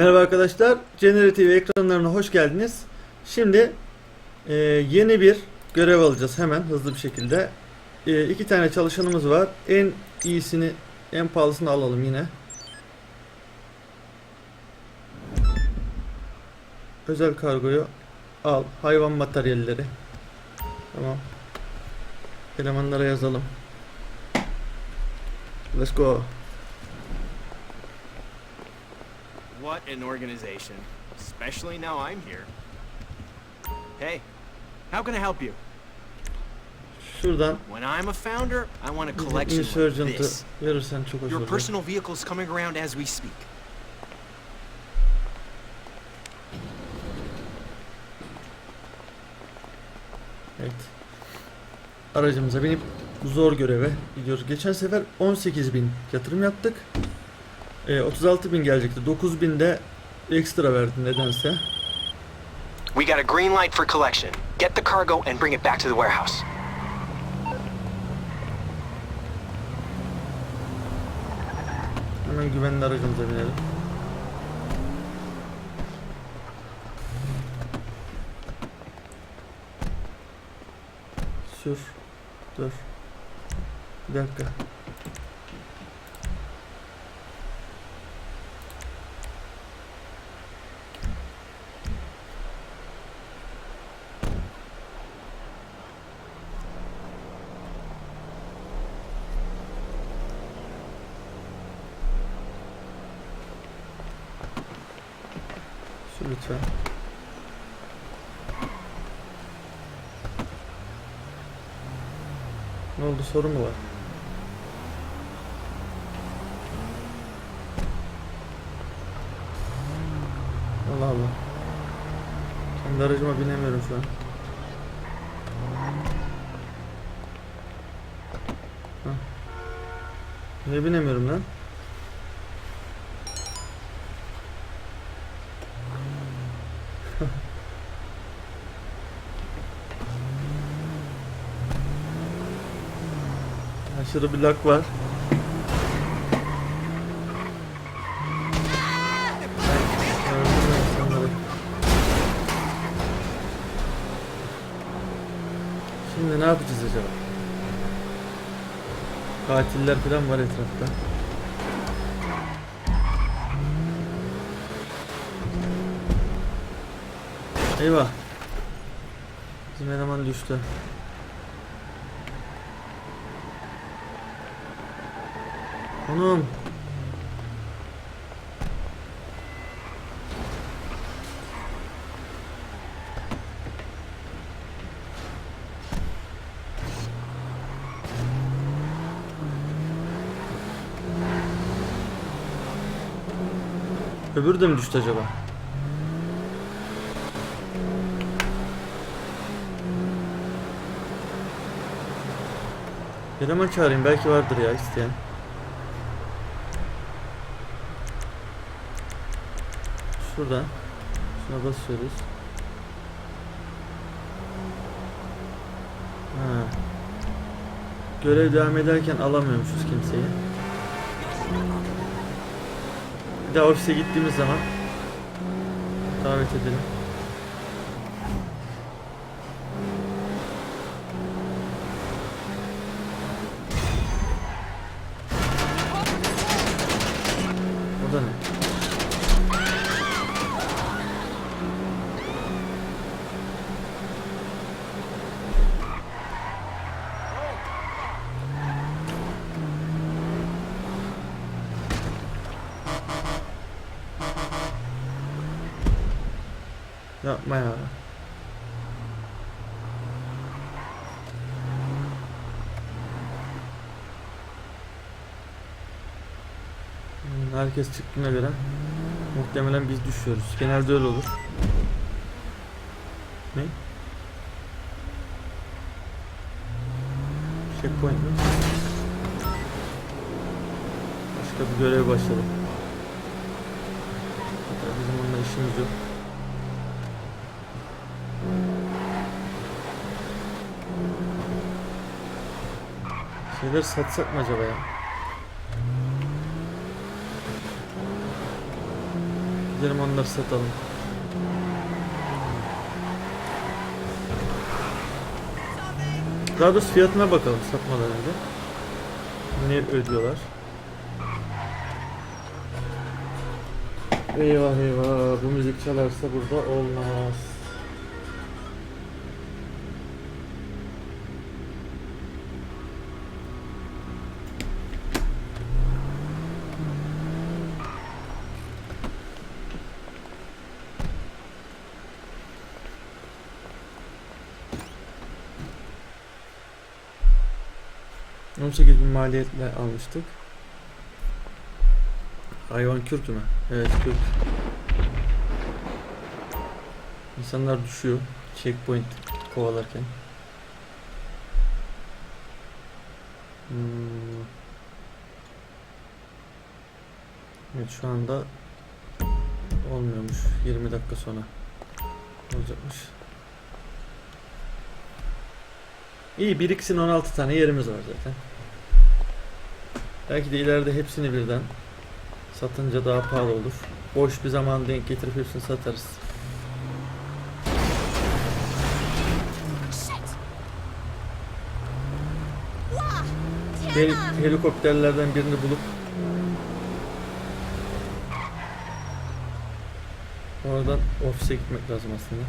Merhaba arkadaşlar, Generative TV ekranlarına hoş geldiniz. Şimdi e, yeni bir görev alacağız hemen hızlı bir şekilde. E, iki tane çalışanımız var. En iyisini, en pahalısını alalım yine. Özel kargoyu al. Hayvan materyalleri. Tamam. Elemanlara yazalım. Let's go. What an organization. Especially now I'm here. Hey, how can I help you? Şuradan When I'm a founder, I want a collection like insurgent'ı this. verirsen çok hoş Your olur. personal vehicle's coming around as we speak. Evet. Aracımıza binip zor göreve gidiyoruz. Geçen sefer 18.000 yatırım yaptık. Ee, 36.000 gelecekti. 9.000 de ekstra verdi nedense. We got a green light for collection. Get the cargo and bring it back to the warehouse. Hemen güvenli aracımıza binelim. Sür. Dur. Bir dakika. Lütfen. Ne oldu sorun mu var? Allah Allah. Kendi aracıma binemiyorum şu an. Niye binemiyorum lan? Aşırı bir lak var. Şimdi ne yapacağız acaba? Katiller falan var etrafta. Eyvah. Bizim eleman düştü. Anam. Öbürü de mi düştü acaba? Eleman çağırayım belki vardır ya isteyen. Şuradan şuna basıyoruz. Ha. Görev devam ederken alamıyormuşuz kimseyi. Bir daha ofise gittiğimiz zaman davet edelim. Yapma ya. Hmm, Herkes çıktığına göre muhtemelen biz düşüyoruz. Genelde öyle olur. Ne? Checkpoint mi? Başka bir görev başladı. Bizim onunla işimiz yok. Şeyler satsak mı acaba ya? Gidelim onları satalım. Daha doğrusu fiyatına bakalım satmadan önce. Ne ödüyorlar? Eyvah eyvah bu müzik çalarsa burada olmaz. ...18 bin maliyetle almıştık. Hayvan kürk mü? Evet kürk. İnsanlar düşüyor. Checkpoint kovalarken. Hmm. Evet şu anda olmuyormuş. 20 dakika sonra olacakmış. İyi bir ikisinin 16 tane yerimiz var zaten. Belki de ileride hepsini birden satınca daha pahalı olur. Boş bir zaman denk getirip hepsini satarız. Hel- helikopterlerden birini bulup oradan ofise gitmek lazım aslında.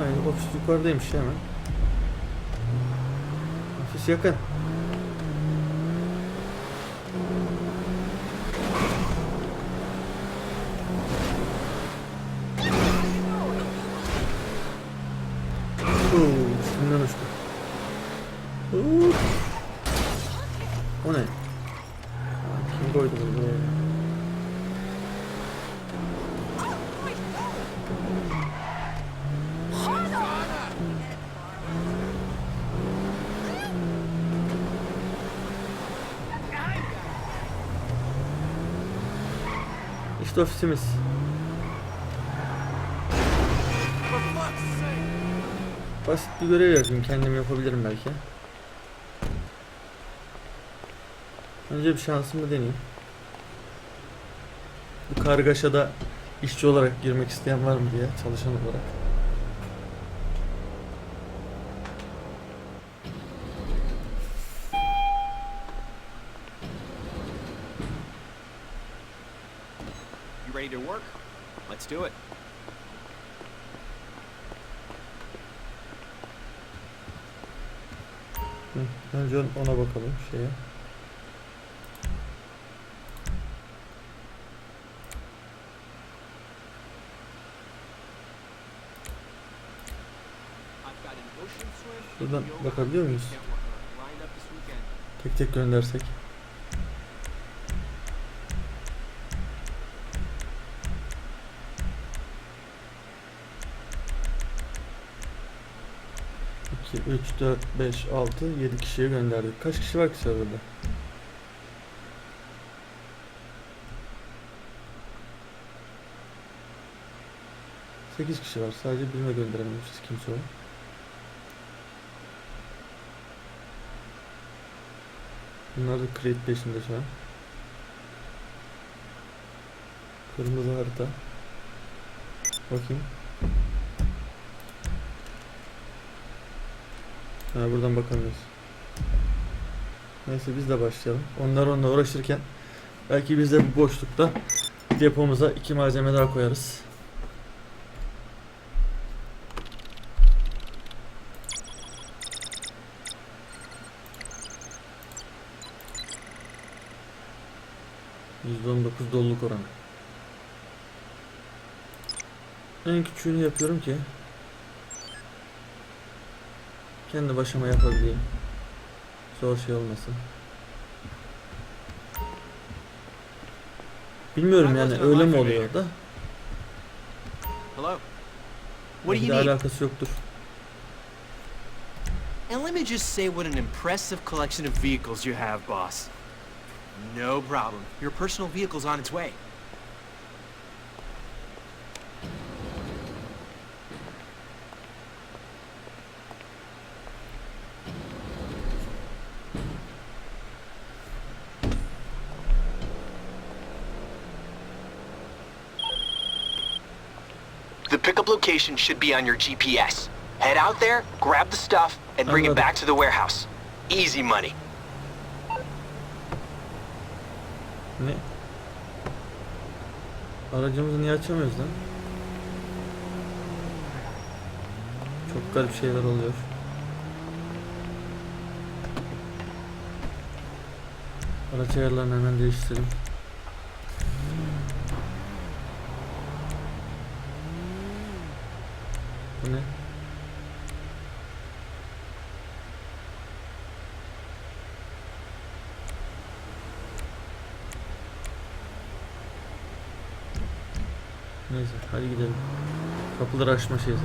Aynen ofis yukarıdaymış hemen. Ofis yakın. Oo, üstünden uçtu. Oo. O ne? İşte ofisimiz. Basit bir görev yapayım. Kendim yapabilirim belki. Önce bir şansımı deneyeyim. Bu kargaşada işçi olarak girmek isteyen var mı diye çalışan olarak. You ready to work? Let's do it. Hı, Önce ona bakalım şeye. Buradan bakabiliyor muyuz? Tek tek göndersek. İki, üç, dört, beş, altı, yedi kişiye gönderdik. Kaç kişi var ki serverda? Sekiz kişi var. Sadece birine gönderememişiz. Kimse o. Bunlar da create peşinde şu an. Kırmızı harita. Bakayım. Ha buradan bakamıyoruz. Neyse biz de başlayalım. Onlar onunla uğraşırken belki biz de bu boşlukta depomuza iki malzeme daha koyarız. %19 doluluk oranı. En küçüğünü yapıyorum ki kendi başıma yapabileyim. Zor şey olmasın. Bilmiyorum yani öyle mi oluyor da Hello. What do you need? alakası yoktur. And let me just say what an impressive collection of vehicles you have, boss. No problem. Your personal vehicle's on its way. Pickup location should be on your GPS. Head out there, grab the stuff, and bring it Anladım. back to the warehouse. Easy money. Ne? Aracımızı niye açamıyoruz lan? Çok garip şeyler oluyor. Araç ayarlarını hemen değiştirelim. Bu ne? Neyse hadi gidelim. Kapıları açma şeysi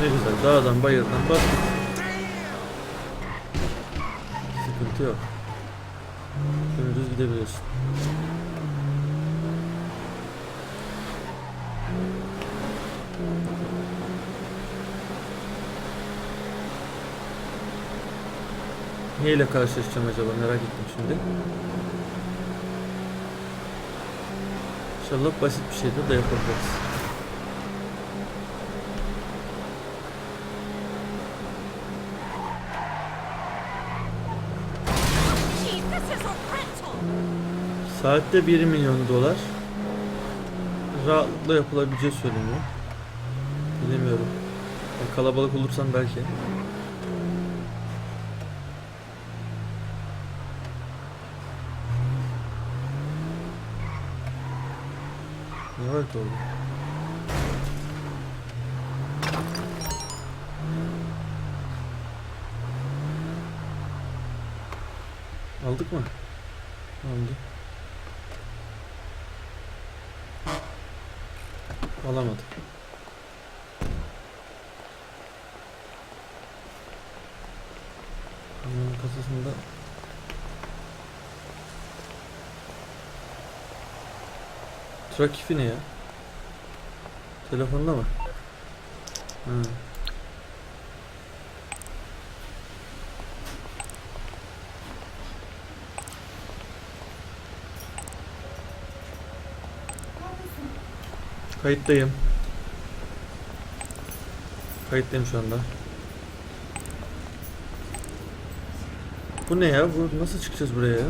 Ne güzel dağdan bayırdan bas. Sıkıntı yok. Dümdüz gidebiliyorsun. Neyle karşılaşacağım acaba merak ettim şimdi. İnşallah basit bir şeydir de yapabiliriz. Saatte 1 milyon dolar. Rahatlıkla yapılabileceği söyleniyor. Bilemiyorum. Kalabalık olursan belki. Ne var ki orada? Aldık mı? Aldık. Alamadık. Kamyonun kasasında Trakifi ne ya? Telefonda mı? Ha. Kayıttayım. Kayıttayım şu anda. Bu ne ya? Bu nasıl çıkacağız buraya ya?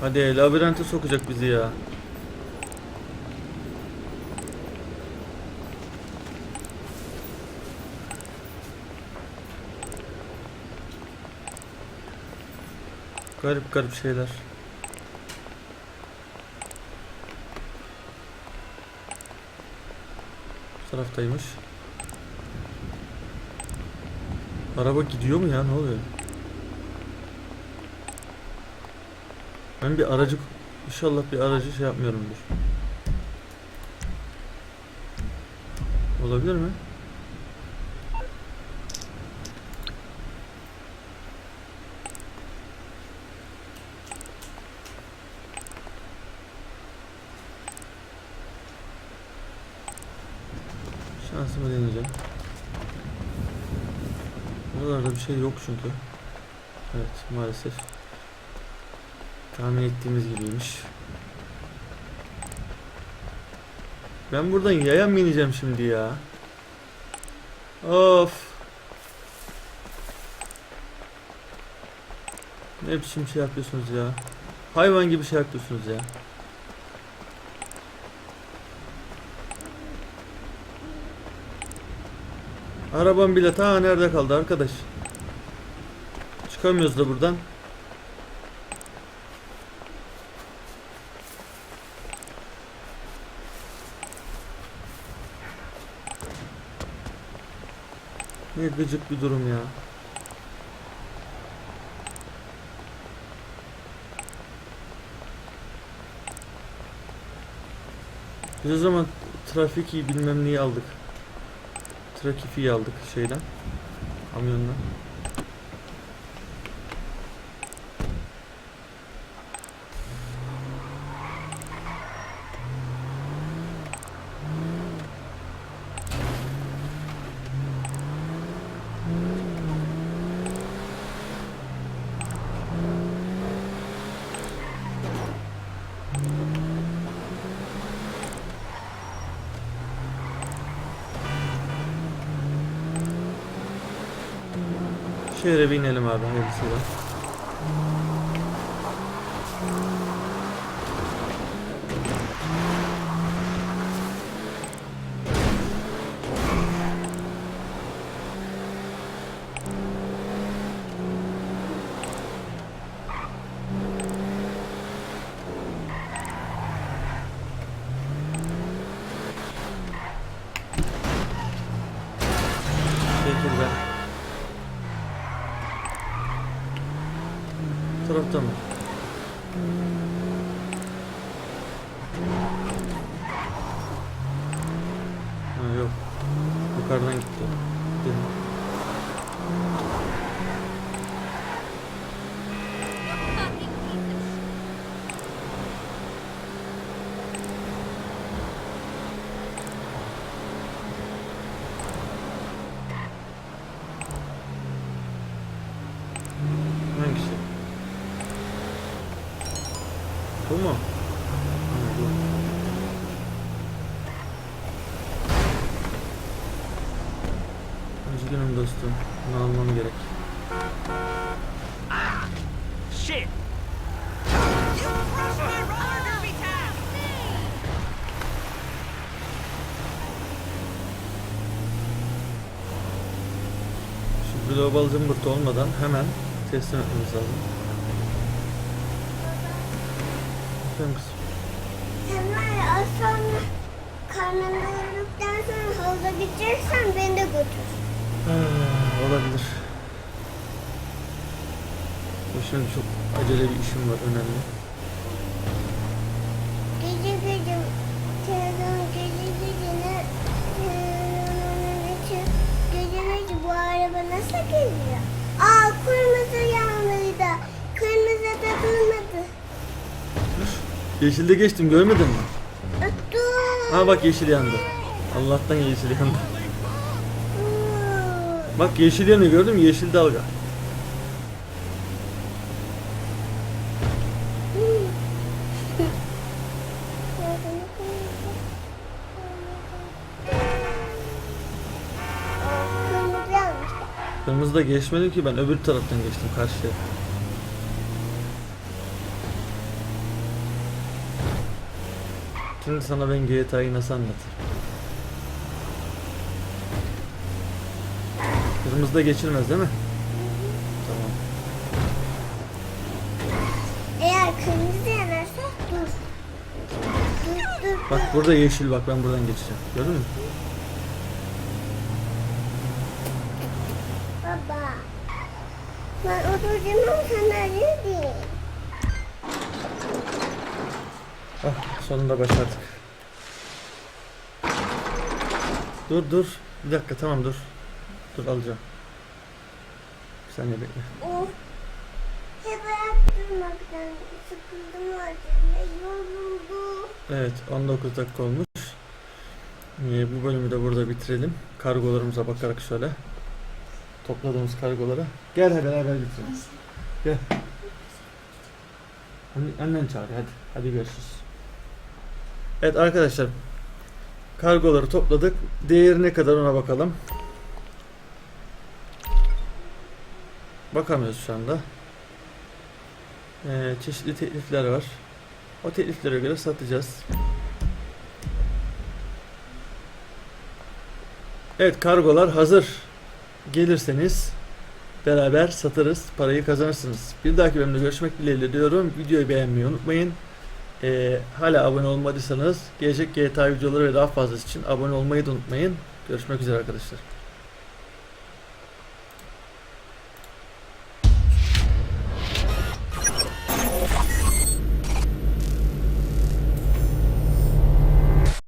Hadi labirente sokacak bizi ya. Garip garip şeyler. Bu taraftaymış. Araba gidiyor mu ya? Ne oluyor? Ben bir aracı inşallah bir aracı şey yapmıyorumdur. Olabilir mi? Şansımı deneyeceğim. Buralarda bir şey yok çünkü. Evet maalesef. Tahmin ettiğimiz gibiymiş. Ben buradan yaya mı ineceğim şimdi ya? Of. Ne biçim şey yapıyorsunuz ya? Hayvan gibi şey yapıyorsunuz ya. Arabam bile ta nerede kaldı arkadaş? Çıkamıyoruz da buradan. Ne gıcık bir durum ya. Biz o zaman trafik iyi bilmem neyi aldık. Trakifiyi aldık şeyden. Kamyondan. Şehre bir inelim abi hayırlısıyla. yukarıdan git. Dostum. Bunu almam gerek. Shit! Şu global zımbırt olmadan hemen teslim etmemiz lazım. Efendim kızım. Ya az sonra karnını doyurduktan sonra havuza gideceksen beni de götür. Ha, olabilir. Şimdi çok acele bir işim var önemli. Gece gece televizyon gece gece ne gece gece bu araba nasıl geliyor? Aa kırmızı yanlıydı. Kırmızı da durmadı. Yeşilde geçtim görmedin mi? Dur. Ha bak yeşil yandı. Allah'tan yeşil yandı. Bak yeşil yanı gördün mü? Yeşil dalga. Kırmızıda geçmedim ki ben öbür taraftan geçtim karşıya. Şimdi sana ben GTA'yı nasıl anlatayım? Kırmızıda geçilmez değil mi? Tamam. Eğer kırmızı yanarsa dur. Dur dur Bak burada yeşil bak ben buradan geçeceğim. Gördün mü? baba. Ben oturacağım sandalye değil. Ah sonunda başardık. Dur dur. Bir dakika tamam dur. Dur alacağım. Bir saniye bekle. Of. Hep sıkıldım artık. Evet 19 dakika olmuş. Ee, bu bölümü de burada bitirelim. Kargolarımıza bakarak şöyle. Topladığımız kargolara. Gel hadi beraber bitirelim. Gel. Anne, annen çağır hadi. Hadi görüşürüz. Evet arkadaşlar. Kargoları topladık. Değeri ne kadar ona bakalım. Bakamıyoruz şu anda. Ee, çeşitli teklifler var. O tekliflere göre satacağız. Evet kargolar hazır. Gelirseniz beraber satarız, parayı kazanırsınız. Bir dahaki bölümde görüşmek dileğiyle diyorum. Videoyu beğenmeyi unutmayın. Ee, hala abone olmadıysanız gelecek GTA videoları ve daha fazlası için abone olmayı da unutmayın. Görüşmek üzere arkadaşlar.